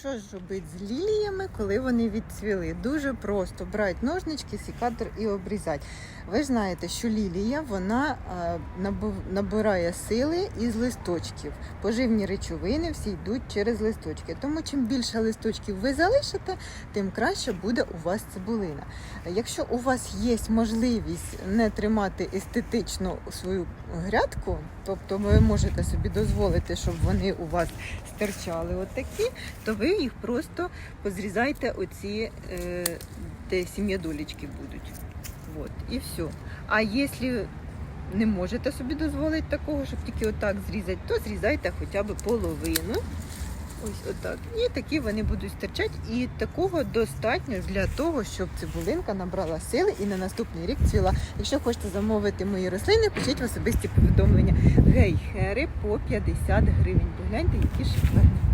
Що ж робити з ліліями, коли вони відцвіли? Дуже просто брати ножнички, сікатор і обрізати. Ви знаєте, що лілія вона е, набирає сили із листочків. Поживні речовини всі йдуть через листочки. Тому чим більше листочків ви залишите, тим краще буде у вас цибулина. Якщо у вас є можливість не тримати естетично свою грядку, тобто ви можете собі дозволити, щоб вони у вас стирчали отакі, то ви їх просто позрізайте оці, е, де сім'ядолічки будуть. От, і все. А якщо не можете собі дозволити такого, щоб тільки отак зрізати, то зрізайте хоча б половину. Ось отак. І такі вони будуть стирчати. І такого достатньо для того, щоб цибулинка набрала сили і на наступний рік цвіла. Якщо хочете замовити мої рослини, пишіть в особисті повідомлення. Гейхери по 50 гривень. Погляньте, які шикарні.